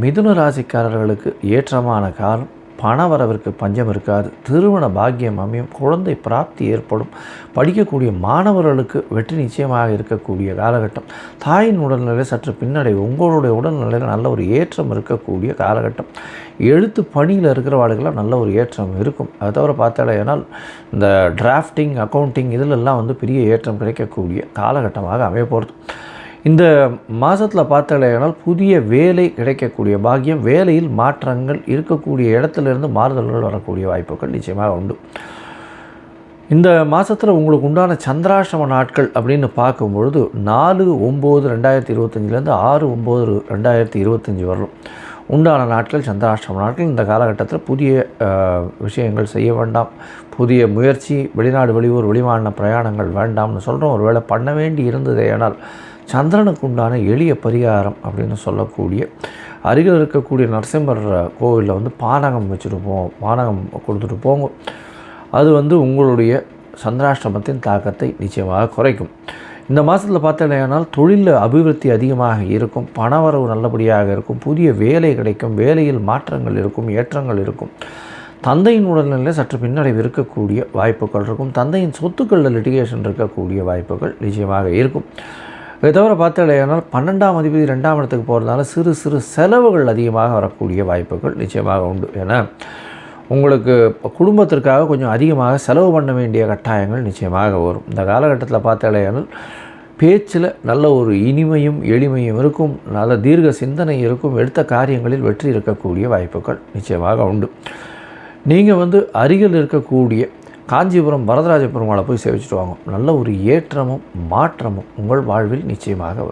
மிதுன ராசிக்காரர்களுக்கு ஏற்றமான காலம். பணவரவிற்கு பஞ்சம் இருக்காது. திருமண பாக்கியம் அமையும். குழந்தை பிராப்தி ஏற்படும். படிக்கக்கூடிய மாணவர்களுக்கு வெற்றி நிச்சயமாக இருக்கக்கூடிய காலகட்டம். தாயின் உடல்நிலை சற்று பின்னடைவு உங்களுடைய உடல்நிலையில் நல்ல ஒரு ஏற்றம் இருக்கக்கூடிய காலகட்டம். எழுத்து பணியில் இருக்கிறவாளுக்கெல்லாம் நல்ல ஒரு ஏற்றம் இருக்கும். அதை தவிர பார்த்தாலேனால் இந்த டிராஃப்டிங் அக்கௌண்டிங் இதிலெல்லாம் வந்து பெரிய ஏற்றம் கிடைக்கக்கூடிய காலகட்டமாக அமைய போகிறது இந்த மாதத்தில் பார்த்தாலேனால் புதிய வேலை கிடைக்கக்கூடிய பாக்கியம் வேலையில் மாற்றங்கள் இருக்கக்கூடிய இடத்துலேருந்து மாறுதல்கள் வரக்கூடிய வாய்ப்புகள் நிச்சயமாக உண்டு. இந்த மாதத்தில் உங்களுக்கு உண்டான சந்திராஷ்டம நாட்கள் அப்படின்னு பார்க்கும்பொழுது நாலு ஒம்பது ரெண்டாயிரத்தி இருபத்தஞ்சிலேருந்து ஆறு ஒம்பது ரெண்டாயிரத்தி இருபத்தஞ்சி வரலும் உண்டான நாட்கள் சந்திராஷ்டம நாட்கள். இந்த காலகட்டத்தில் புதிய விஷயங்கள் செய்ய வேண்டாம். புதிய முயற்சி வெளிநாடு வெளியூர் வெளிமாநில பிரயாணங்கள் வேண்டாம்னு சொல்கிறோம் ஒருவேளை பண்ண வேண்டி இருந்ததே ஆனால் சந்திரனுக்கு உண்டான எளிய பரிகாரம் அப்படின்னு சொல்லக்கூடிய அருகில் இருக்கக்கூடிய நரசிம்மர் கோவிலில் வந்து பானகம் வச்சுட்டு போவோம் பானகம் கொடுத்துட்டு போங்க. அது வந்து உங்களுடைய சந்திராஷ்டமத்தின் தாக்கத்தை நிச்சயமாக குறைக்கும். இந்த மாதத்தில் பார்த்தீங்கன்னா தொழிலில் அபிவிருத்தி அதிகமாக இருக்கும் பணவரவு நல்லபடியாக இருக்கும் புதிய வேலை கிடைக்கும் வேலையில் மாற்றங்கள் இருக்கும் ஏற்றங்கள் இருக்கும். தந்தையின் உடல்நிலையில் சற்று பின்னடைவு இருக்கக்கூடிய வாய்ப்புகள் இருக்கும். தந்தையின் சொத்துக்களில் லிட்டிகேஷன் இருக்கக்கூடிய வாய்ப்புகள் நிச்சயமாக இருக்கும். இதை தவிர பார்த்தாலேயானால் பன்னெண்டாம் அதிபதி ரெண்டாம் இடத்துக்கு போகிறதுனால சிறு சிறு செலவுகள் அதிகமாக வரக்கூடிய வாய்ப்புகள் நிச்சயமாக உண்டு. ஏன்னா உங்களுக்கு குடும்பத்திற்காக கொஞ்சம் அதிகமாக செலவு பண்ண வேண்டிய கட்டாயங்கள் நிச்சயமாக வரும். இந்த காலகட்டத்தில் பார்த்தாலேயானால் பேச்சில் நல்ல ஒரு இனிமையும் எளிமையும் இருக்கும். நல்ல தீர்க்க சிந்தனை இருக்கும். எடுத்த காரியங்களில் வெற்றி இருக்கக்கூடிய வாய்ப்புகள் நிச்சயமாக உண்டு. நீங்கள் வந்து அருகில் இருக்கக்கூடிய காஞ்சிபுரம் வரதராஜ பெருமாளை போய் சேவிச்சுட்டு வாங்க. நல்ல ஒரு ஏற்றமும் மாற்றமும் உங்கள் வாழ்வில் நிச்சயமாக வரும்.